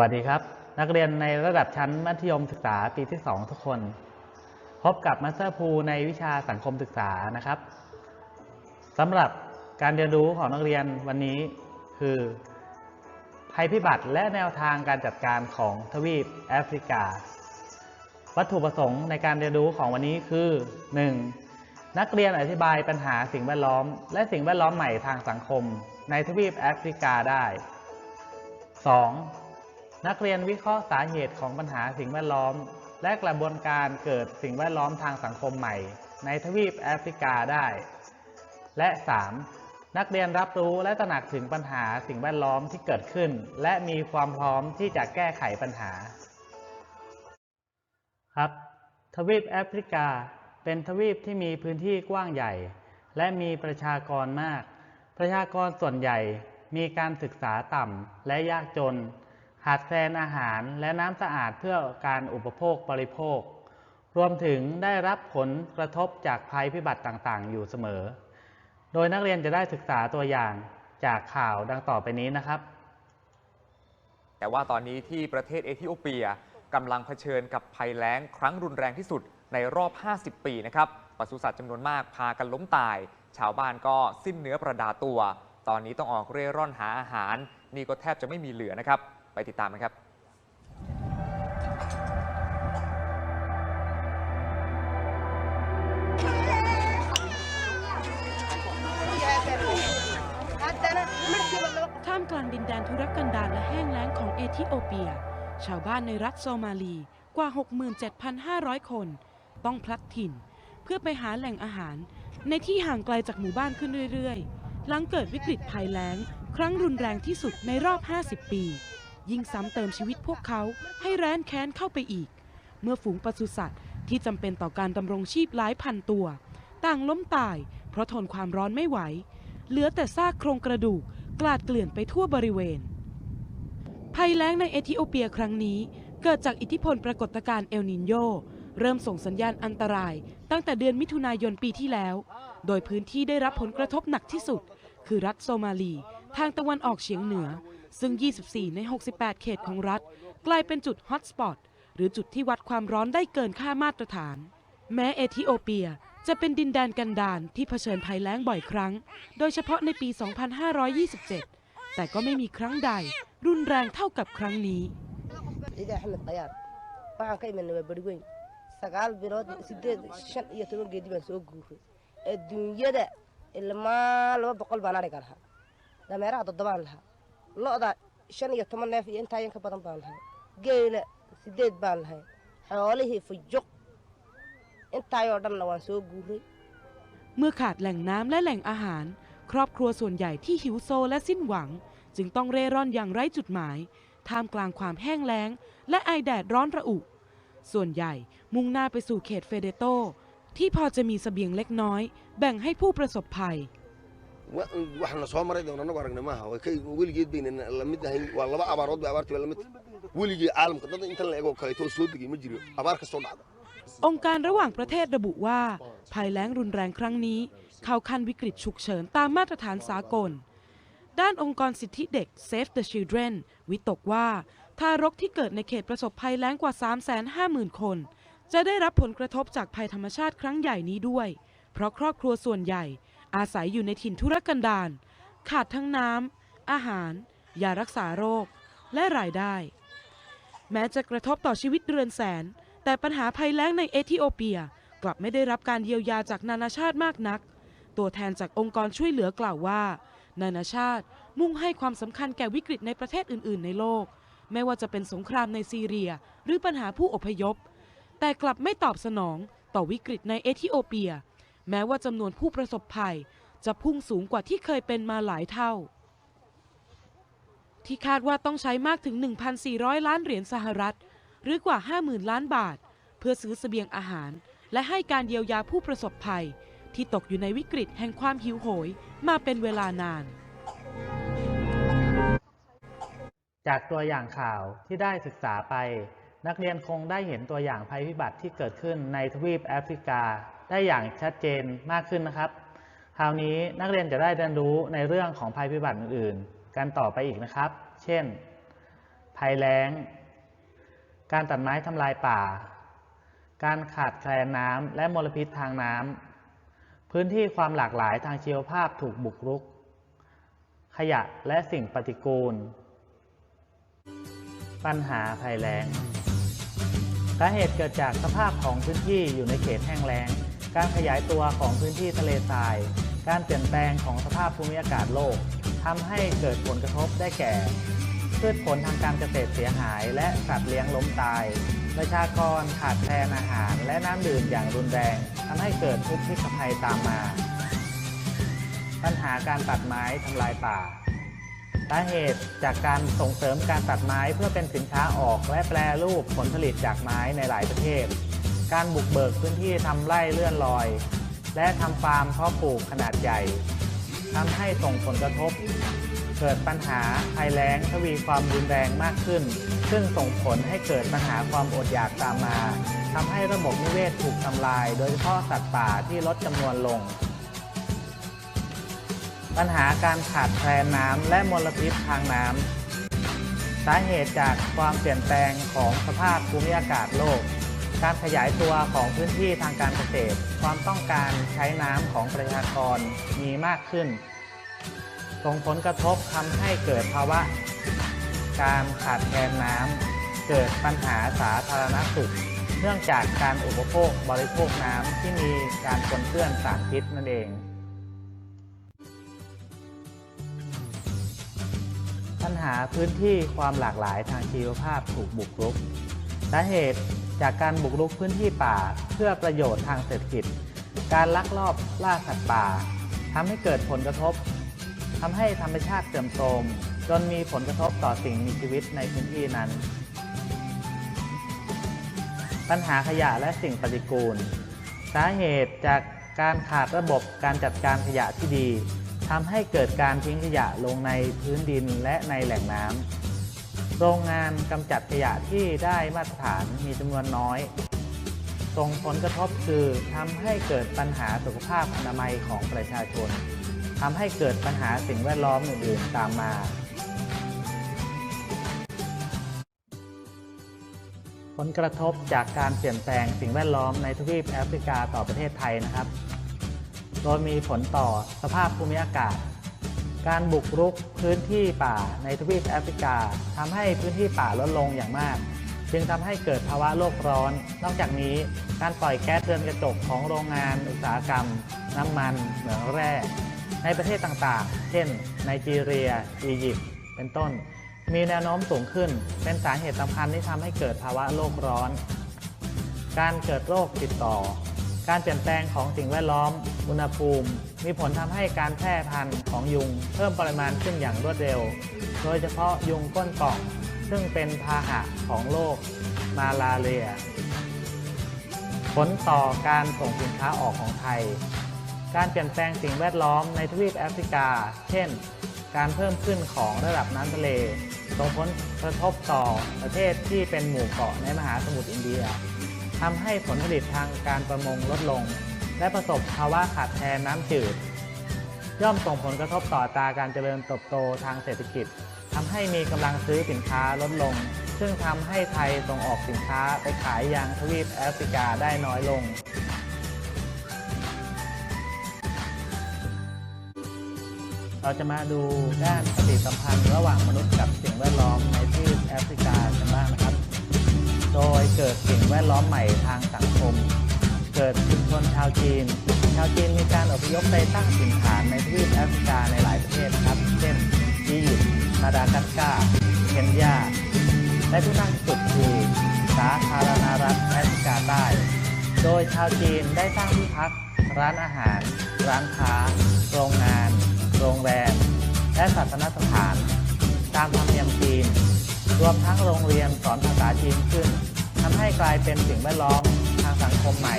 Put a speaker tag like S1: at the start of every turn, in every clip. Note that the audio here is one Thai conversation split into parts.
S1: วัสดีครับ นักเรียนในระดับชั้นมัธยมศึกษาปีที่ 2 ทุกคน พบกับมาสเตอร์ภูในวิชาสังคมศึกษานะครับสำหรับการเรียนรู้ของนักเรียนวันนี้คือ ภัยพิบัติและแนวทางการจัดการของทวีปแอฟริกา วัตถุประสงค์ในการเรียนรู้ของวันนี้คือ 1. นักเรียนอธิบายปัญหาสิ่งแวดล้อม และสิ่งแวดล้อมใหม่ทางสังคม ในทวีปแอฟริกาได้ 2. นักเรียนวิเคราะห์สาเหตุของปัญหาสิ่งแวดล้อม และกระบวนการเกิดสิ่งแวดล้อมทางสังคมใหม่ ในทวีปแอฟริกาได้ และ 3. นักเรียนรับรู้และตระหนักถึงปัญหาสิ่งแวดล้อมที่เกิดขึ้น และมีความพร้อมที่จะแก้ไขปัญหา ครับ ทวีปแอฟริกา เป็นทวีปที่มีพื้นที่กว้างใหญ่ และมีประชากรมาก ประชากรส่วนใหญ่มีการศึกษาต่ำและยากจน ขาดแคลนอาหารและน้ำสะอาดเพื่อการอุปโภคบริโภค รวมถึงได้รับผลกระทบจากภัยพิบัติต่างๆ อยู่เสมอ โดยนักเรียนจะได้ศึกษาตัวอย่างจากข่าวดังต่อไปนี้นะครับ
S2: แต่ว่าตอนนี้ที่ประเทศเอธิโอเปียกำลังเผชิญกับภัยแล้งครั้งรุนแรงที่สุดในรอบ 50 ปีนะครับปศุสัตว์จำนวนมากพากันล้มตาย ชาวบ้านก็สิ้นเนื้อประดาตัว ตอนนี้ต้องออกเร่ร่อนหาอาหาร นี่ก็แทบจะไม่มีเหลือนะครับ ไปติดตามกันครับ
S3: ท่ามกลางดินแดนทุรกันดารและแห้งแล้งของเอธิโอเปีย ชาวบ้านในรัฐโซมาลี กว่า 67,500 คน ต้องพลัดถิ่น เพื่อไปหาแหล่งอาหาร ในที่ห่างไกลจากหมู่บ้านขึ้นเรื่อยๆ หลังเกิดวิกฤตภัยแล้ง ครั้งรุนแรงที่สุดในรอบ 50 ปี ยิ่งซ้ำเติมชีวิตพวกเขาให้แร้นแค้นเข้าไปอีก เมื่อฝูงปศุสัตว์ที่จำเป็นต่อการดำรงชีพหลายพันตัว ต่างล้มตาย เพราะทนความร้อนไม่ไหว เหลือแต่ซากโครงกระดูกกลาดเกลื่อนไปทั่วบริเวณ ภัยแล้งในเอธิโอเปียครั้งนี้เกิดจากอิทธิพลปรากฏการณ์เอลนินโยเริ่มส่งสัญญาณอันตราย ตั้งแต่เดือนมิถุนายนปีที่แล้ว โดยพื้นที่ได้รับผลกระทบหนักที่สุด คือรัฐโซมาลี ทางตะวันออกเฉียงเหนือ ซึ่ง 24 ใน 68 เขตของรัฐ กลายเป็นจุดฮอตสปอตหรือจุดที่วัดความร้อนได้เกินค่ามาตรฐาน แม้เอธิโอเปียจะเป็นดินแดนกันดานที่เผชิญภัยแล้งบ่อยครั้ง โดยเฉพาะในปี 2527 แต่ก็ไม่มีครั้งใด รุนแรงเท่ากับครั้งนี้
S4: sagaal bilood sideed shan iyo toban geedi baan soo guuray adduunyada ilmaa laba boqol baan ariga lahaa dameeraha toddobaan lahaa lo-da shan iyo toban neef iyo intaa yan ka badan baan lahay geela sideed baan lahay xoolihii fujuq intaayoo dhanna waan soo guuray
S3: เมื่อขาดแหล่งน้ำและแหล่งอาหาร ครอบครัวส่วนใหญ่ที่หิวโซและสิ้นหวัง จึงต้องเร่ร่อนอย่างไร้จุดหมาย ท่ามกลางความแห้งแล้ง และไอแดดร้อนระอุ ส่วนใหญ่มุ่งหน้าไปสู่เขตเฟเดโต ที่พอจะมีสเสบียงเล็กน้อย แบ่งให้ผู้ประสบภัย
S5: waxna soo maray doona anagu aragna maaha waa kay weligeed bayna la mid ahayn waa laba abaarood bay abaartii la mid weligii caalamka dad intan la ego kaleetoo soo degay ma jiro abaar kastoo dhacda
S3: องค์การระหว่างประเทศระบุว่า ภัยแล้งรุนแรงครั้งนี้ เข้าขั้นวิกฤตฉุกเฉินตามมาตรฐานสากล ด้านองค์กรสิทธิเด็ก Save the Children วิตกว่า ทารกที่เกิดในเขตประสบภัยแล้งกว่า 350,000 คน จะได้รับผลกระทบจากภัยธรรมชาติครั้งใหญ่นี้ด้วย เพราะครอบครัวส่วนใหญ่ อาศัยอยู่ในถิ่นทุรกันดารขาดทั้งน้ำ อาหาร ยารักษาโรค และรายได้ แม้จะกระทบต่อชีวิตเรือนแสน แต่ปัญหาภัยแล้งในเอธิโอเปียกลับไม่ได้รับการเยียวยาจากนานาชาติมากนัก ตัวแทนจากองค์กรช่วยเหลือกล่าวว่า นานาชาติมุ่งให้ความสำคัญแก่วิกฤตในประเทศอื่น ๆ ในโลก ไม่ว่าจะเป็นสงครามในซีเรีย หรือปัญหาผู้อพยพ แต่กลับไม่ตอบสนองต่อวิกฤตในเอธิโอเปีย แม้ว่าจำนวนผู้ประสบภัย จะพุ่งสูงกว่าที่เคยเป็นมาหลายเท่า ที่คาดว่าต้องใช้มากถึง 1,400 ล้านเหรียญสหรัฐ หรือกว่า 50,000 ล้านบาท เพื่อซื้อเสบียงอาหาร และให้การเยียวยาผู้ประสบภัย ที่ตกอยู่ในวิกฤตแห่งความหิวโหยมาเป็นเวลานาน
S1: จากตัวอย่างข่าวที่ได้ศึกษาไป นักเรียนคงได้เห็นตัวอย่างภัยพิบัติที่เกิดขึ้นในทวีปแอฟริกา ได้อย่างชัดเจนมากขึ้นนะครับ คราวนี้นักเรียนจะได้เรียนรู้ในเรื่องของภัยพิบัติอื่นๆ กันต่อไปอีกนะครับ เช่น ภัยแล้ง การตัดไม้ทำลายป่า การขาดแคลนน้ำและมลพิษทางน้ำ พื้นที่ความหลากหลายทางชีวภาพถูกบุกรุก ขยะและสิ่งปฏิกูล ปัญหาภัยแล้งสาเหตุเกิดจากสภาพของพื้นที่อยู่ในเขตแห้งแล้ง การขยายตัวของพื้นที่ทะเลทราย การเปลี่ยนแปลงของสภาพภูมิอากาศโลกทำให้เกิดผลกระทบได้แก่ พืชผลทางการเกษตรเสียหาย และสัตว์เลี้ยงล้มตาย ประชากรขาดแคลนอาหาร และน้ำดื่มอย่างรุนแรงทำให้เกิดทุกข์พิกภัยตามมา ปัญหาการตัดไม้ทำลายป่าสาเหตุจากการส่งเสริมการตัดไม้เพื่อเป็นสินค้าออกและแปรรูปผลผลิตจากไม้ในหลายประเทศ การบุกเบิกพื้นที่ทำไร่เลื่อนลอย และทำฟาร์มเพาะปลูกขนาดใหญ่ทำให้ส่งผลกระทบ เกิดปัญหาภัยแล้งทวีความรุนแรงมากขึ้น ซึ่งส่งผลให้เกิดปัญหาความอดอยากตามมาทำให้ระบบนิเวศถูกทำลาย โดยเฉพาะสัตว์ป่าที่ลดจำนวนลง ปัญหาการขาดแคลนน้ำและมลพิษทางน้ำสาเหตุจากความเปลี่ยนแปลงของสภาพภูมิอากาศโลก การขยายตัวของพื้นที่ทางการเกษตร ความต้องการใช้น้ำของประชากรมีมากขึ้น ส่งผลกระทบทำให้เกิดภาวะ การขาดแคลนน้ำเกิดปัญหาสาธารณสุข เนื่องจากการอุปโภคบริโภคน้ำที่มีการปนเปื้อนสารพิษนั่นเองปัญหาพื้นที่ความหลากหลายทางชีวภาพถูกบุกรุก สาเหตุจากการบุกรุกพื้นที่ป่าเพื่อประโยชน์ทางเศรษฐกิจ การลักลอบล่าสัตว์ป่าทำให้เกิดผลกระทบทำให้ธรรมชาติเสื่อมโทรมจนมีผลกระทบต่อสิ่งมีชีวิตในพื้นที่นั้น ปัญหาขยะและสิ่งปฏิกูล สาเหตุจากการขาดระบบการจัดการขยะที่ดีทำให้เกิดการทิ้งขยะลงในพื้นดินและในแหล่งน้ำ โรงงานกำจัดขยะที่ได้มาตรฐานมีจำนวนน้อย ส่งผลกระทบคือทำให้เกิดปัญหาสุขภาพอนามัยของประชาชนทำให้เกิดปัญหาสิ่งแวดล้อมอื่นๆตามมาผลกระทบจากการเปลี่ยนแปลงสิ่งแวดล้อมในทวีปแอฟริกาต่อประเทศไทยนะครับ โดยมีผลต่อสภาพภูมิอากาศ การบุกรุกพื้นที่ป่าในทวีปแอฟริกาทำให้พื้นที่ป่าลดลงอย่างมาก จึงทำให้เกิดภาวะโลกร้อน นอกจากนี้การปล่อยแก๊สเรือนกระจกของโรงงานอุตสาหกรรม น้ำมันเหมืองแร่ ในประเทศต่างๆ เช่นไนจีเรีย อียิปต์เป็นต้น มีแนวโน้มสูงขึ้น เป็นสาเหตุสำคัญที่ทำให้เกิดภาวะโลกร้อน การเกิดโรคติดต่อ การเปลี่ยนแปลงของสิ่งแวดล้อม อุณหภูมิ มีผลทำให้การแพร่พันธุ์ของยุง เพิ่มปริมาณขึ้นอย่างรวดเร็ว โดยเฉพาะยุงก้นป่อง ซึ่งเป็นพาหะของโรคมาลาเรีย ผลต่อการส่งสินค้าออกของไทย การเปลี่ยนแปลงสิ่งแวดล้อมในทวีปแอฟริกา เช่น การเพิ่มขึ้นของระดับน้ำทะเลส่งผลกระทบต่อประเทศที่เป็นหมู่เกาะในมหาสมุทรอินเดีย ทำให้ผลผลิตทางการประมงลดลง และประสบภาวะขาดแคลนน้ำจืด ย่อมส่งผลกระทบต่อตาการเจริญเติบโตทางเศรษฐกิจทำให้มีกำลังซื้อสินค้าลดลง ซึ่งทำให้ไทยส่งออกสินค้าไปขายยังทวีปแอฟริกาได้น้อยลงเราจะมาดูด้านปฏิสัมพันธ์ระหว่างมนุษย์กับสิ่งแวดล้อมในทวีปแอฟริกากันบ้างนะครับ โดยเกิดสิ่งแวดล้อมใหม่ทางสังคม เกิดชุมชนชาวจีน ชาวจีนมีการอพยพไปตั้งถิ่นฐานในทวีปแอฟริกาในหลายประเทศครับ เช่นอียิปต์มาดากัสการ์เคนยา และที่น่าสุดคือสาธารณรัฐแอฟริกาใต้ โดยชาวจีนได้สร้างที่พัก ร้านอาหาร ร้านค้า โรงงาน โรงแรม และศาสนสถาน ตามธรรมเนียมจีน รวมทั้งโรงเรียนสอนภาษาจีนขึ้นทำให้กลายเป็นสิ่งแวดล้อมทางสังคมใหม่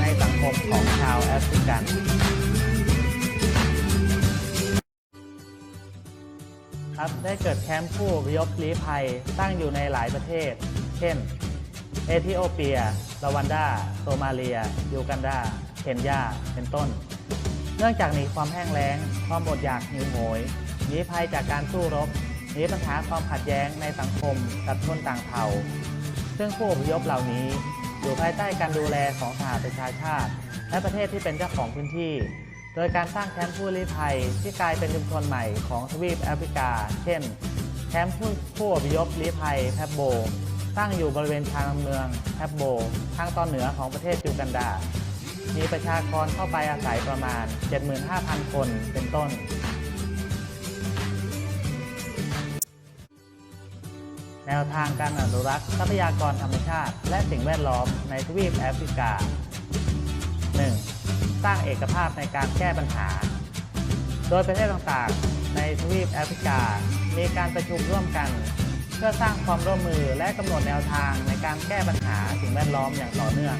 S1: ในสังคมของชาวแอฟริกันครับได้เกิดแคมป์ผู้อพยพลี้ภัยตั้งอยู่ในหลายประเทศ เช่น เอธิโอเปีย รวันดา โซมาเลีย ยูกันดา เคนยา เป็นต้น เนื่องจากหนีความแห้งแล้ง ความอดอยากหิวโหยหนีภัยจากการสู้รบ มีปัญหาความขัดแย้งในสังคมกับชนต่างเผ่า ซึ่งผู้อพยพเหล่านี้อยู่ภายใต้การดูแลของสหประชาชาติ และประเทศที่เป็นเจ้าของพื้นที่ โดยการสร้างแคมป์ผู้ลี้ภัยที่กลายเป็นชุมชนใหม่ของทวีปแอฟริกา เช่น แคมป์ผู้ผู้อพยพลี้ภัยแพบโบ ตั้งอยู่บริเวณชานเมืองแพบโบ ทางตอนเหนือของประเทศยูกันดา มีประชากรเข้าไปอาศัยประมาณ 75,000 คนเป็นต้น แนวทางการอนุรักษ์ทรัพยากรธรรมชาติ และสิ่งแวดล้อมในทวีปแอฟริกา 1. สร้างเอกภาพในการแก้ปัญหา โดยประเทศต่างๆ ในทวีปแอฟริกา มีการประชุมร่วมกัน เพื่อสร้างความร่วมมือและกำหนดแนวทางในการแก้ปัญหาสิ่งแวดล้อมอย่างต่อเนื่อง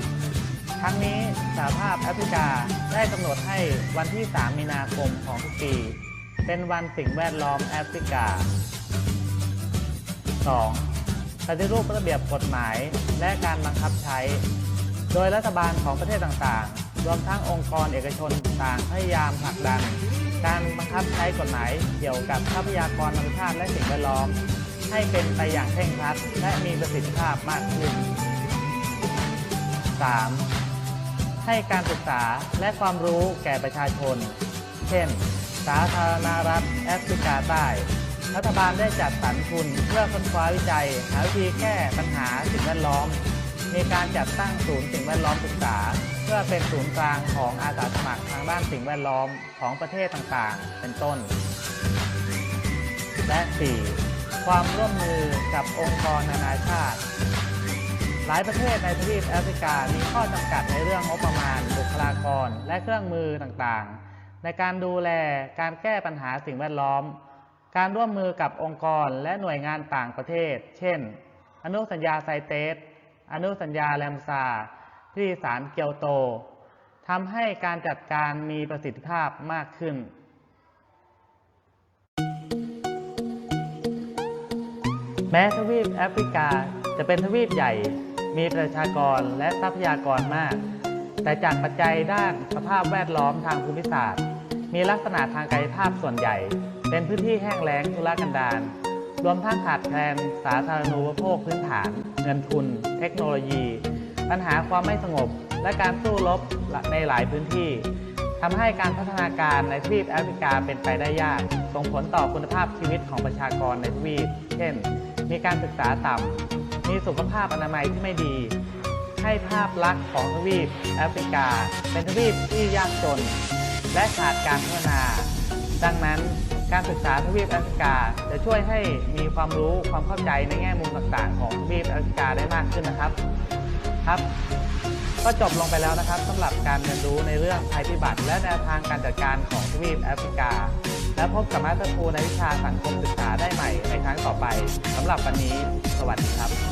S1: ทั้งนี้สหภาพแอฟริกาได้กำหนดให้วันที่ 3 มีนาคมของทุกปี เป็นวันสิ่งแวดล้อมแอฟริกา 2. ปฏิรูประเบียบกฎหมายและการบังคับใช้ โดยรัฐบาลของประเทศต่างๆ รวมทั้งองค์กรเอกชนต่างพยายามผลักดัน การบังคับใช้กฎหมายเกี่ยวกับทรัพยากรธรรมชาติและสิ่งแวดล้อม ให้เป็นไปอย่างเคร่งครัดและมีประสิทธิภาพมากขึ้น 3. ให้การศึกษาและความรู้แก่ประชาชน เช่น สาธารณรัฐแอฟริกาใต้ รัฐบาลได้จัดสรรทุนเพื่อค้นคว้าวิจัย หาวิธีแก้ปัญหาสิ่งแวดล้อม มีการจัดตั้งศูนย์สิ่งแวดล้อมศึกษา เพื่อเป็นศูนย์กลางของอาสาสมัครทางด้านสิ่งแวดล้อมของประเทศต่างๆ เป็นต้น และ 4. ความร่วมมือกับองค์กรนานาชาติ หลายประเทศในทวีปแอฟริกามีข้อจำกัดในเรื่องงบประมาณ บุคลากร และเครื่องมือต่างๆ ในการดูแลการแก้ปัญหาสิ่งแวดล้อม การร่วมมือกับองค์กรและหน่วยงานต่างประเทศ เช่น อนุสัญญาไซเตส อนุสัญญาแรมซาที่สารเกียวโตทำให้การจัดการมีประสิทธิภาพมากขึ้น แม้ทวีปแอฟริกาจะเป็นทวีปใหญ่ มีประชากรและทรัพยากรมาก แต่จากปัจจัยด้านสภาพแวดล้อมทางภูมิศาสตร์ มีลักษณะทางกายภาพส่วนใหญ่ เป็นพื้นที่แห้งแล้งทุรกันดารรวมทั้งขาดแคลนสาธารณูปโภคพื้นฐาน เงินทุน เทคโนโลยี ปัญหาความไม่สงบ และการสู้รบในหลายพื้นที่ทำให้การพัฒนาการในทวีปแอฟริกาเป็นไปได้ยาก ส่งผลต่อคุณภาพชีวิตของประชากรในทวีป เช่น มีการศึกษาต่ำ มีสุขภาพอนามัยที่ไม่ดี ให้ภาพลักษณ์ของทวีปแอฟริกา เป็นทวีปที่ยากจน และขาดการพัฒนา ดังนั้น การศึกษาทวีปแอฟริกา จะช่วยให้มีความรู้ความเข้าใจในแง่มุมต่างๆ ของทวีปแอฟริกาได้มากขึ้นนะครับครับ ก็จบลงไปแล้วนะครับสำหรับการเรียนรู้ในเรื่องภัยพิบัติ และแนวทางการจัดการของทวีปแอฟริกา และพบกับมาสเตอร์ครูในวิชาสังคมศึกษาได้ใหม่ในครั้งต่อไปสำหรับวันนี้ สวัสดีครับ